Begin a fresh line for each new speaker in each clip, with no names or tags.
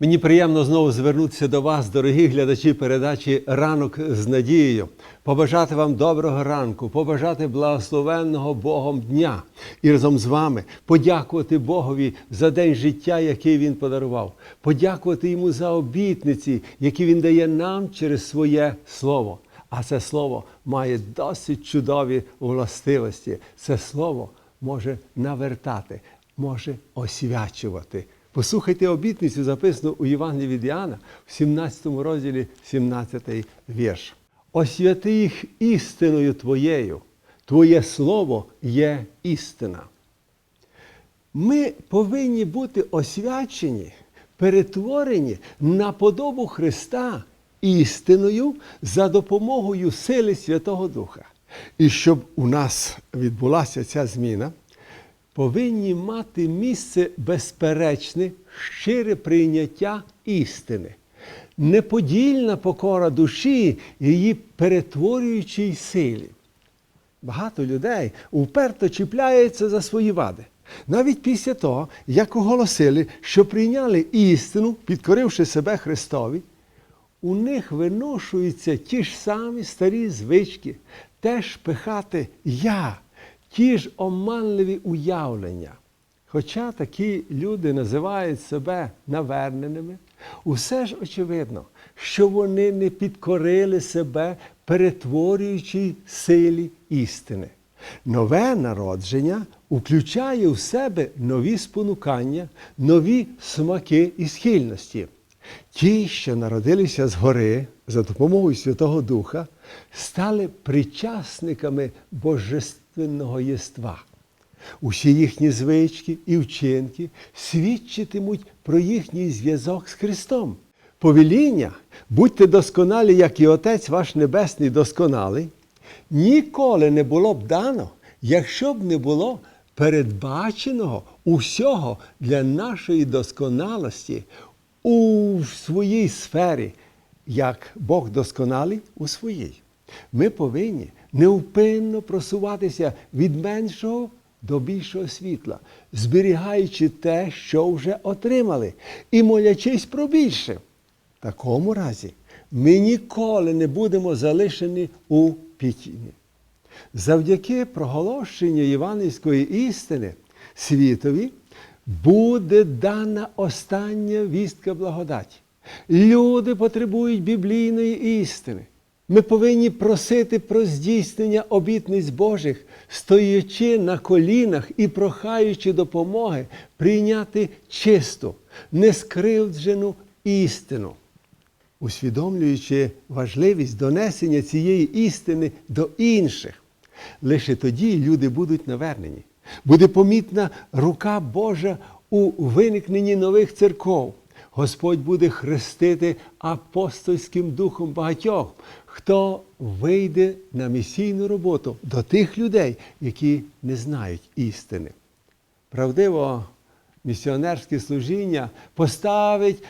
Мені приємно знову звернутися до вас, дорогі глядачі передачі Ранок з надією, побажати вам доброго ранку, побажати благословенного Богом дня і разом з вами подякувати Богові за день життя, який Він подарував, подякувати йому за обітниці, які він дає нам через своє слово. А це слово має досить чудові властивості. Це слово може навертати, може освячувати. Послухайте обітницю, записану у Євангелії від Іоанна в 17 розділі, 17 вірш. Освяти їх істиною Твоєю, Твоє Слово є істина. Ми повинні бути освячені, перетворені на подобу Христа істиною за допомогою сили Святого Духа. І щоб у нас відбулася ця зміна, повинні мати місце безперечне, щире прийняття істини, неподільна покора душі її перетворюючій силі. Багато людей уперто чіпляються за свої вади. Навіть після того, як оголосили, що прийняли істину, підкоривши себе Христові, у них виношуються ті ж самі старі звички, теж пихати я, ті ж оманливі уявлення. Хоча такі люди називають себе наверненими, усе ж очевидно, що вони не підкорили себе, перетворюючи силі істини. Нове народження включає в себе нові спонукання, нові смаки і схильності. Ті, що народилися згори за допомогою Святого Духа, стали причасниками божественного єства. Усі їхні звички і вчинки свідчитимуть про їхній зв'язок з Христом. Повеління, будьте досконалі, як і Отець ваш Небесний досконалий, ніколи не було б дано, якщо б не було передбаченого усього для нашої досконалості у своїй сфері, як Бог досконалий у своїй. Ми повинні неупинно просуватися від меншого до більшого світла, зберігаючи те, що вже отримали, і молячись про більше. В такому разі ми ніколи не будемо залишені у пітіні. Завдяки проголошенню євангельської істини світові буде дана остання вістка благодаті. Люди потребують біблійної істини. Ми повинні просити про здійснення обітниць Божих, стоячи на колінах і прохаючи допомоги прийняти чисту, нескривджену істину, усвідомлюючи важливість донесення цієї істини до інших. Лише тоді люди будуть навернені. Буде помітна рука Божа у виникненні нових церков. Господь буде хрестити апостольським духом багатьох, хто вийде на місійну роботу до тих людей, які не знають істини. Правдиво, місіонерське служіння поставить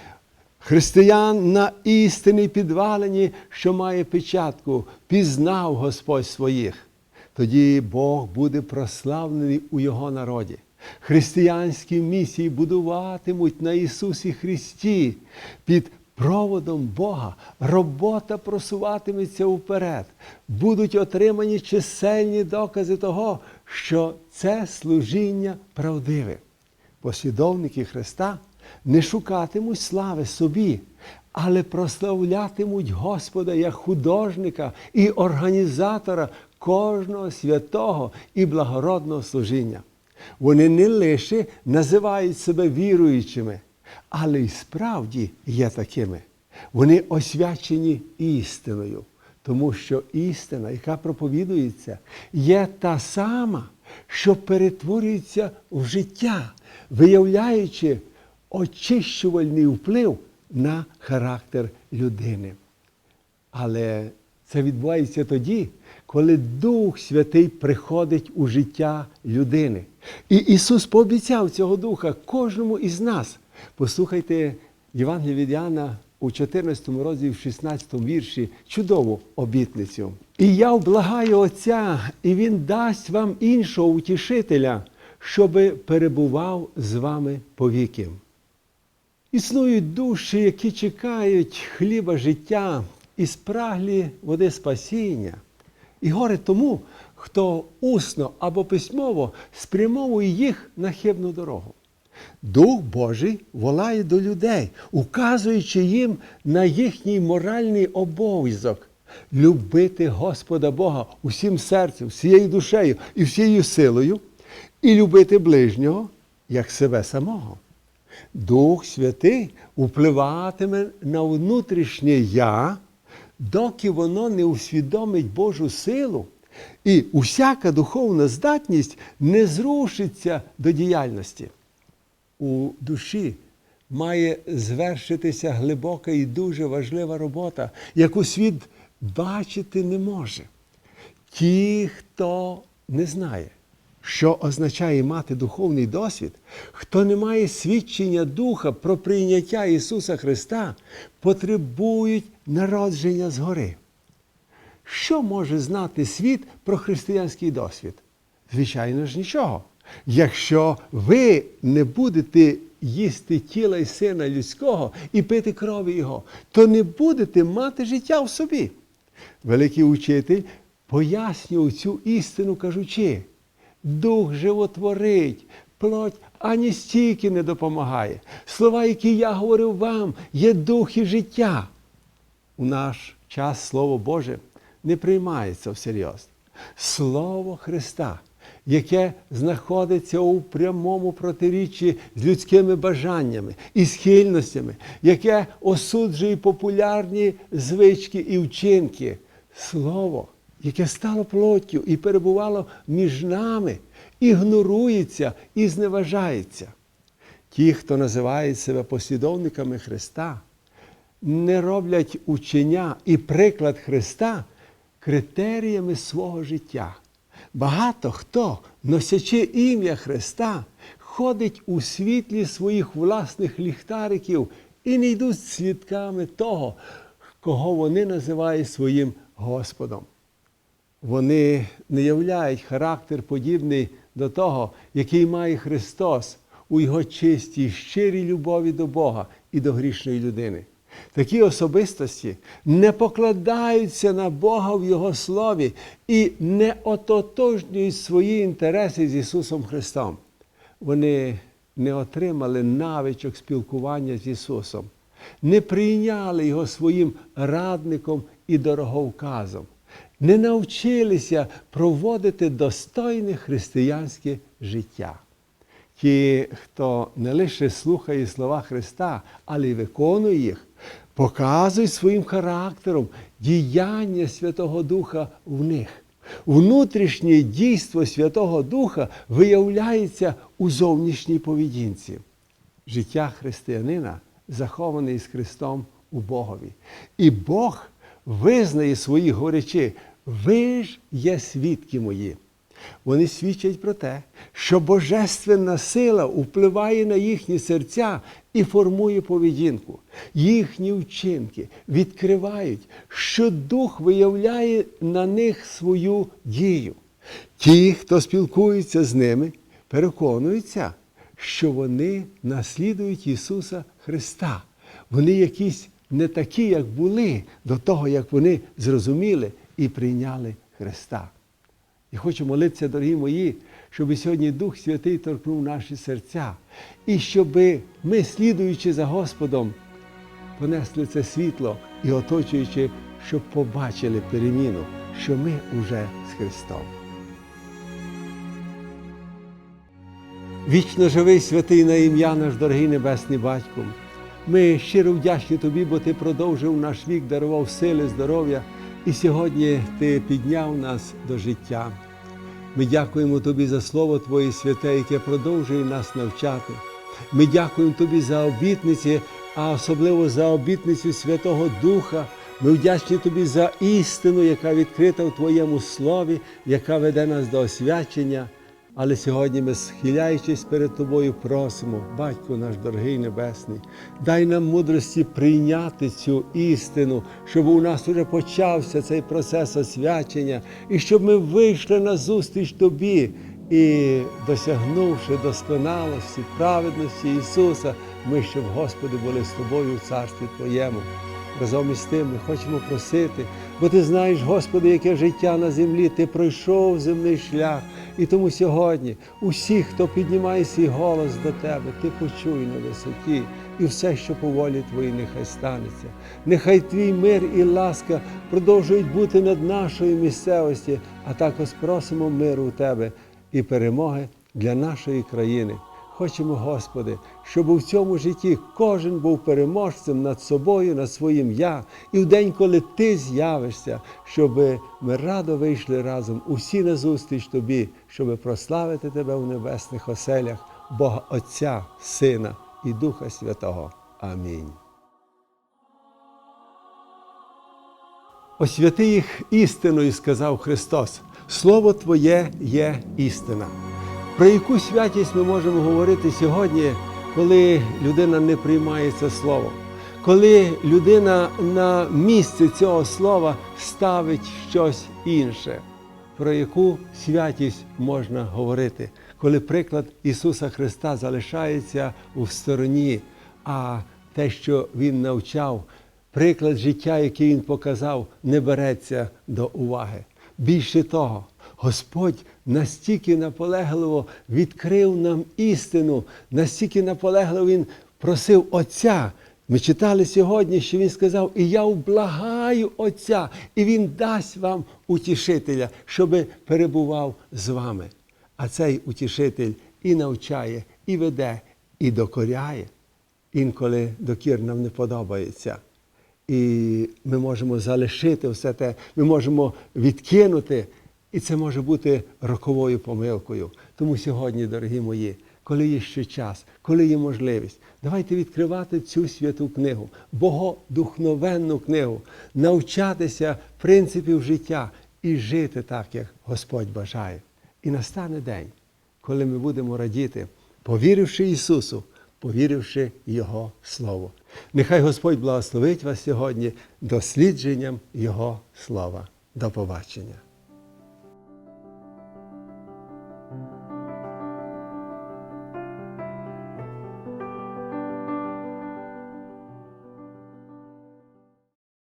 християн на істинній підвалині, що має печатку, пізнав Господь своїх. Тоді Бог буде прославлений у Його народі. Християнські місії будуватимуть на Ісусі Христі. Під проводом Бога робота просуватиметься вперед. Будуть отримані чисельні докази того, що це служіння правдиве. Послідовники Христа не шукатимуть слави собі, але прославлятимуть Господа як художника і організатора кожного святого і благородного служіння. Вони не лише називають себе віруючими, але й справді є такими. Вони освячені істиною, тому що істина, яка проповідується, є та сама, що перетворюється в життя, виявляючи очищувальний вплив на характер людини. Але це відбувається тоді, коли Дух Святий приходить у життя людини. І Ісус пообіцяв цього Духа кожному із нас. Послухайте Євангелія від Іоанна у 14 розділі, в 16 вірші чудову обітницю. І я вблагаю Отця, і Він дасть вам іншого утішителя, щоби перебував з вами повіки. Існують душі, які чекають хліба життя і спраглі води спасіння. І горе тому, хто усно або письмово спрямовує їх на хибну дорогу. Дух Божий волає до людей, указуючи їм на їхній моральний обов'язок любити Господа Бога усім серцем, всією душею і всією силою, і любити ближнього як себе самого. Дух Святий впливатиме на внутрішнє я, доки воно не усвідомить Божу силу, і усяка духовна здатність не зрушиться до діяльності. У душі має звершитися глибока і дуже важлива робота, яку світ бачити не може. Ті, хто не знає, що означає мати духовний досвід, хто не має свідчення Духа про прийняття Ісуса Христа, потребують народження згори. Що може знати світ про християнський досвід? Звичайно ж, нічого. Якщо ви не будете їсти тіла і сина людського і пити крові Його, то не будете мати життя в собі. Великий учитель пояснював цю істину, кажучи, дух животворить, плоть ані стільки не допомагає. Слова, які я говорив вам, є дух і життя. У наш час Слово Боже не приймається всерйоз. Слово Христа, яке знаходиться у прямому протиріччі з людськими бажаннями і схильностями, яке осуджує популярні звички і вчинки. Слово, яке стало плоттю і перебувало між нами, ігнорується і зневажається. Ті, хто називають себе послідовниками Христа, не роблять учення і приклад Христа критеріями свого життя. Багато хто, носячи ім'я Христа, ходить у світлі своїх власних ліхтариків і не йдуть свідками того, кого вони називають своїм Господом. Вони не являють характер подібний до того, який має Христос у його чистій, щирій любові до Бога і до грішної людини. Такі особистості не покладаються на Бога в Його слові і не ототожнюють свої інтереси з Ісусом Христом. Вони не отримали навичок спілкування з Ісусом, не прийняли Його своїм радником і дороговказом, не навчилися проводити достойне християнське життя. Ті, хто не лише слухає слова Христа, але й виконує їх, показують своїм характером діяння Святого Духа в них. Внутрішнє дійство Святого Духа виявляється у зовнішній поведінці. Життя християнина заховане з Христом у Богові. І Бог визнає своїх горячи, ви ж є свідки мої. Вони свідчать про те, що божественна сила впливає на їхні серця і формує поведінку. Їхні вчинки відкривають, що дух виявляє на них свою дію. Ті, хто спілкується з ними, переконуються, що вони наслідують Ісуса Христа. Вони якісь не такі, як були до того, як вони зрозуміли і прийняли Христа. І хочу молитися, дорогі мої, щоб сьогодні Дух Святий торкнув наші серця, і щоб ми, слідуючи за Господом, понесли це світло і оточуючи, щоб побачили переміну, що ми уже з Христом. Вічно живий святий на ім'я наш дорогий Небесний Батько. Ми щиро вдячні Тобі, бо Ти продовжив наш вік, дарував сили, здоров'я, і сьогодні Ти підняв нас до життя. Ми дякуємо Тобі за Слово Твоє святе, яке продовжує нас навчати. Ми дякуємо Тобі за обітниці, а особливо за обітницю Святого Духа. Ми вдячні Тобі за істину, яка відкрита в Твоєму слові, яка веде нас до освячення. Але сьогодні ми, схиляючись перед Тобою, просимо, Батько наш дорогий Небесний, дай нам мудрості прийняти цю істину, щоб у нас уже почався цей процес освячення, і щоб ми вийшли на зустріч Тобі і, досягнувши досконалості, праведності Ісуса, ми, щоб Господи були з тобою в царстві Твоєму. Разом із тим ми хочемо просити, бо ти знаєш, Господи, яке життя на землі, ти пройшов земний шлях. І тому сьогодні усі, хто піднімає свій голос до Тебе, ти почуй на висоті, і все, що по волі Твоїй, нехай станеться. Нехай Твій мир і ласка продовжують бути над нашою місцевості, а також просимо миру у Тебе і перемоги для нашої країни. Хочемо, Господи, щоб у цьому житті кожен був переможцем над собою, над своїм я, і в день, коли Ти з'явишся, щоб ми радо вийшли разом усі на зустріч Тобі, щоб прославити Тебе в небесних оселях, Бога Отця, Сина і Духа Святого. Амінь. Освяти їх істиною, сказав Христос. Слово Твоє є істина. Про яку святість ми можемо говорити сьогодні, коли людина не приймає це слово, коли людина на місце цього слова ставить щось інше. Про яку святість можна говорити, коли приклад Ісуса Христа залишається у стороні, а те, що Він навчав, приклад життя, який Він показав, не береться до уваги. Більше того, Господь настільки наполегливо відкрив нам істину, настільки наполегливо Він просив Отця. Ми читали сьогодні, що Він сказав, і я вблагаю Отця, і Він дасть вам утішителя, щоб перебував з вами. А цей утішитель і навчає, і веде, і докоряє. Інколи докір нам не подобається. І ми можемо залишити все те, ми можемо відкинути. І це може бути роковою помилкою. Тому сьогодні, дорогі мої, коли є ще час, коли є можливість, давайте відкривати цю святу книгу, богодухновенну книгу, навчатися принципів життя і жити так, як Господь бажає. І настане день, коли ми будемо радіти, повіривши Ісусу, повіривши Його Слово. Нехай Господь благословить вас сьогодні дослідженням Його слова. До побачення.